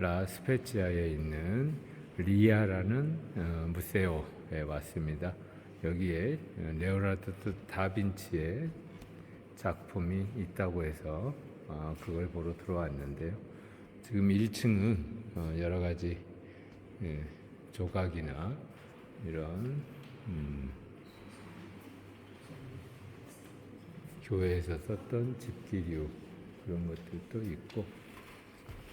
라 스페치아에 있는 리아라는 어, 무세오에 왔습니다. 여기에 어, 레오나르도 다빈치의 작품이 있다고 해서 어, 그걸 보러 들어왔는데요. 지금 1층은 어, 여러 가지 예, 조각이나 이런 음, 교회에서 썼던 집기류 그런 것들도 있고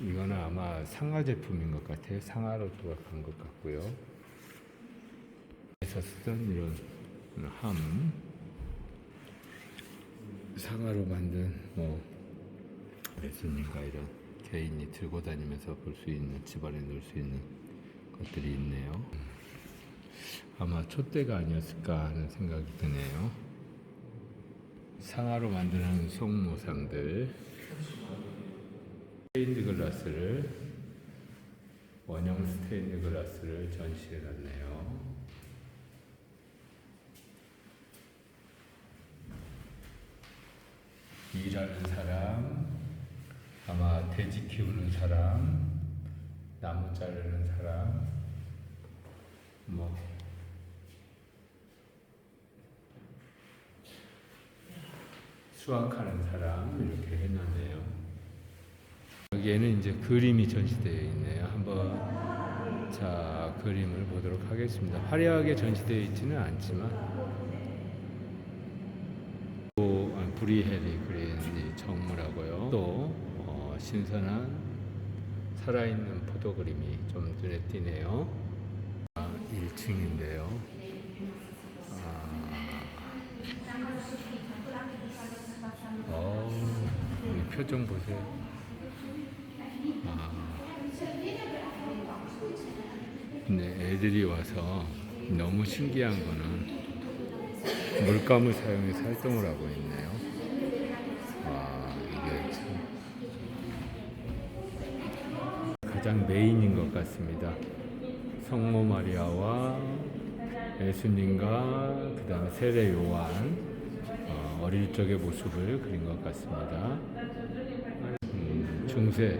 이거는 아마 상하 제품인 것 같아요. 상하로 조각한 것 같고요. 에서 쓰던 이런 함 상하로 만든 뭐 예수님과 이런 개인이 들고 다니면서 볼 수 있는 집안에 놓을 수 있는 것들이 있네요. 아마 촛대가 아니었을까 하는 생각이 드네요. 상하로 만드는 송모상들 스테인드 글라스를 원형 스테인드 글라스를 전시해 놨네요. 일하는 사람, 아마 돼지 키우는 사람, 나무 자르는 사람, 뭐 수확하는 사람 이렇게 해놨네요. 여기에는 이제 그림이 전시되어 있네요. 한번 자 그림을 보도록 하겠습니다. 화려하게 전시되어 있지는 않지만 또 아, 브리헤리 그린 이 정물하고요. 또 어, 신선한 살아있는 포도 그림이 좀 눈에 띄네요. 아, 1층인데요. 어, 이 표정 보세요. 애들이 와서 너무 신기한 거는 물감을 사용해서 활동을 하고 있네요. 와, 이게 참 가장 메인인 것 같습니다. 성모 마리아와 예수님과 그 다음에 세례 요한 어, 어릴 적의 모습을 그린 것 같습니다. 음, 중세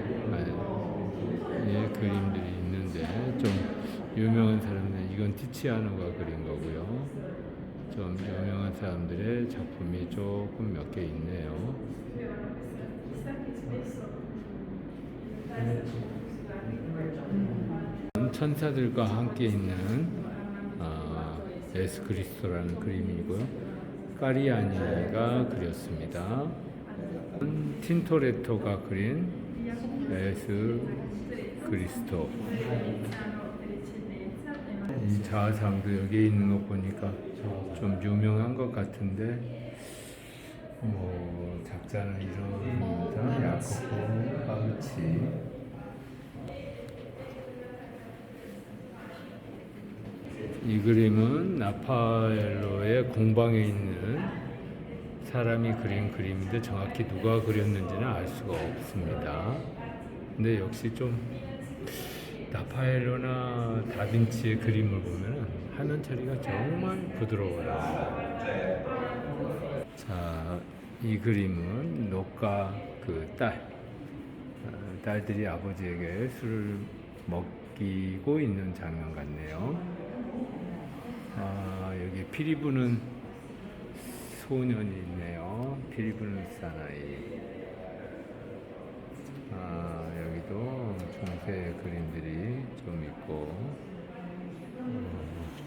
의 그림들이 있는데 좀 유명한 사람들 이건 티치아노가 그린 거고요. 좀 유명한 사람들의 작품이 조금 몇 개 있네요. 천사들과 함께 있는 아, 예수 그리스도라는 그림이고요. 까리아니가 그렸습니다. 틴토레토가 그린 예수 그리스도. 이 자상도 여기 있는 거 보니까 좀 유명한 것 같은데 뭐 작자는 이런 야코보 파우치 이 그림은 나파엘로의 공방에 있는 사람이 그린 그림인데 정확히 누가 그렸는지는 알 수가 없습니다. 근데 역시 좀 나파엘로나 다빈치의 그림을 보면 화면 처리가 정말 부드러워요. 자, 이 그림은 녹가 그 딸, 어, 딸들이 아버지에게 술을 먹이고 있는 장면 같네요. 아, 여기 피리 부는 소년이 있네요. 피리 부는 사나이. 아, 이렇게 그림들이 좀 있고 음.